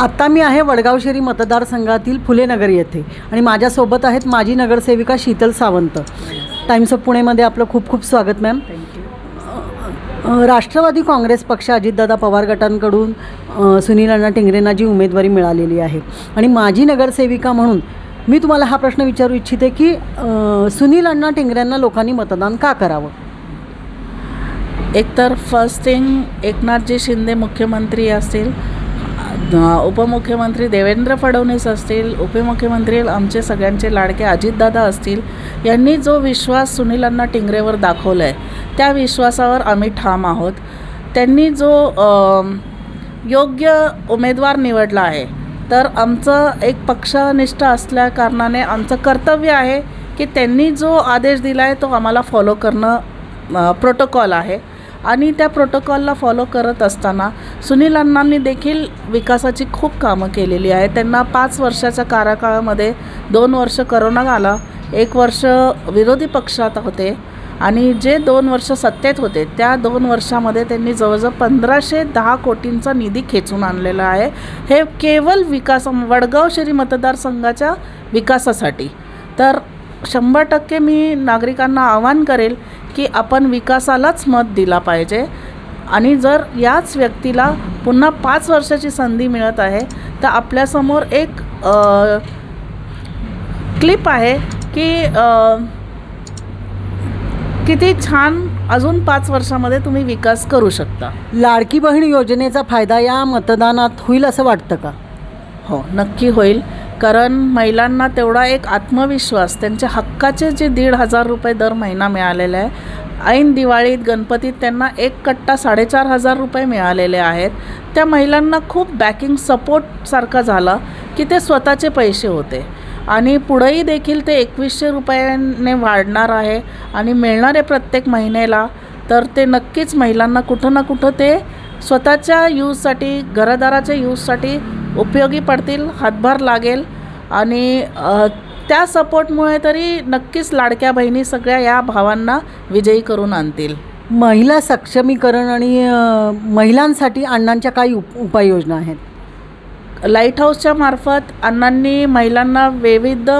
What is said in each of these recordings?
आत्ता मी आहे वडगावशेरी मतदारसंघातील फुलेनगर येथे. आणि माझ्यासोबत आहेत माजी नगरसेविका शीतल सावंत. टाइम्स ऑफ पुणेमध्ये आपलं खूप खूप स्वागत मॅम राष्ट्रवादी काँग्रेस पक्ष अजितदादा पवार गटांकडून सुनील अण्णा टिंगरेंना जी उमेदवारी मिळालेली आहे. आणि माजी नगरसेविका म्हणून मी तुम्हाला हा प्रश्न विचारू इच्छिते की सुनील अण्णा टिंगरेंना लोकांनी मतदान का करावं? एकतर फर्स्ट थिंग एकनाथजी शिंदे मुख्यमंत्री असतील उपमुख्यमंत्री देवेंद्र फडणवीस असतील उपमुख्यमंत्री आमचे सगळ्यांचे लाडके अजितदादा असतील यांनी जो विश्वास सुनीलांना टिंगरेवर दाखवला आहे त्या विश्वासावर आम्ही ठाम आहोत. त्यांनी जो योग्य उमेदवार निवडला आहे तर आमचं एक पक्षनिष्ठ असल्या कारणाने आमचं कर्तव्य आहे की त्यांनी जो आदेश दिला आहे तो आम्हाला फॉलो करणं प्रोटोकॉल आहे. आणि त्या प्रोटोकॉलला फॉलो करत असताना सुनील अण्णांनी देखील विकासाची खूप कामं केलेली आहे त्यांना पाच वर्षाच्या कार्यकाळामध्ये दोन वर्ष करोना आला एक वर्ष विरोधी पक्षात होते आणि जे दोन वर्ष सत्तेत होते त्या दोन वर्षामध्ये त्यांनी जवळजवळ पंधराशे दहा कोटींचा निधी खेचून आणलेला आहे. हे केवळ विकास वडगाव शहरी मतदारसंघाच्या विकासासाठी. तर शंभर टक्के मी नागरिकांना आवाहन करेल की आपण विकासालाच मत दिला पाहिजे. आणि जर याच व्यक्तीला पुन्हा पाच वर्षाची संधी मिळत आहे तर आपल्यासमोर एक क्लिप आहे की किती छान अजून पाच वर्षामध्ये तुम्ही विकास करू शकता. लाडकी बहीण योजनेचा फायदा या मतदानात होईल असं वाटतं का? हो नक्की होईल. कारण महिलांना तेवढा एक आत्मविश्वास त्यांच्या हक्काचे जे दीड हजार रुपये दर महिना मिळालेले आहे ऐन दिवाळीत गणपतीत त्यांना एक कट्टा साडेचार हजार रुपये मिळालेले आहेत. त्या महिलांना खूप बॅकिंग सपोर्टसारखा झाला की ते स्वतःचे पैसे होते. आणि पुढंही देखील ते एकवीसशे रुपयाने वाढणार आहे आणि मिळणारे प्रत्येक महिन्याला तर ते नक्कीच महिलांना कुठं ना कुठं ते स्वतःच्या यूजसाठी घरदाराच्या यूजसाठी उपयोगी पडतील हातभार लागेल आणि त्या सपोर्टमुळे तरी नक्कीच लाडक्या बहिणी सगळ्या या भावांना विजयी करून आणतील. महिला सक्षमीकरण आणि महिलांसाठी अण्णांच्या काही उप उपाययोजना आहेत? लाइट हाऊसच्या मार्फत अण्णांनी महिलांना विविध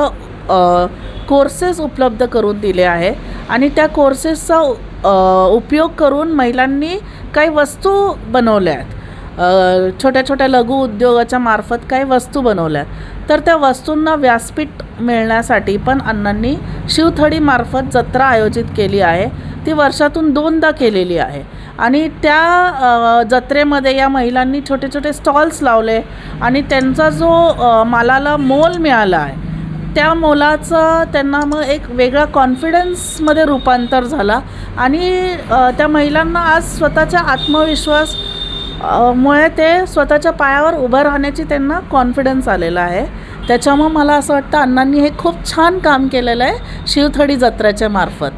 कोर्सेस उपलब्ध करून दिले आहे आणि त्या कोर्सेसचा उपयोग करून महिलांनी काही वस्तू बनवल्या आहेत. छोट्या छोट्या लघु उद्योगाच्या मार्फत काही वस्तू बनवल्या आहेत तर त्या वस्तूंना व्यासपीठ मिळण्यासाठी पण अण्णांनी शिवथडीमार्फत जत्रा आयोजित केली आहे. ती वर्षातून दोनदा केलेली आहे. आणि त्या जत्रेमध्ये या महिलांनी छोटे छोटे स्टॉल्स लावले आणि त्यांचा जो मालाला मोल मिळाला आहे त्या मोलाचं त्यांना मग एक वेगळा कॉन्फिडन्समध्ये रूपांतर झाला. आणि त्या महिलांना आज स्वतःचा आत्मविश्वास मुळे ते स्वतःच्या पायावर उभं राहण्याची त्यांना कॉन्फिडन्स आलेला आहे. त्याच्यामुळं मला असं वाटतं अण्णांनी हे खूप छान काम केलेलं आहे शिवथडी जत्रेच्या मार्फत.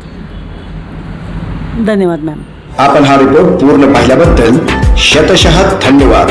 धन्यवाद मॅम आपण हा रिपोर्ट पूर्ण पाहिल्याबद्दल शतशः धन्यवाद.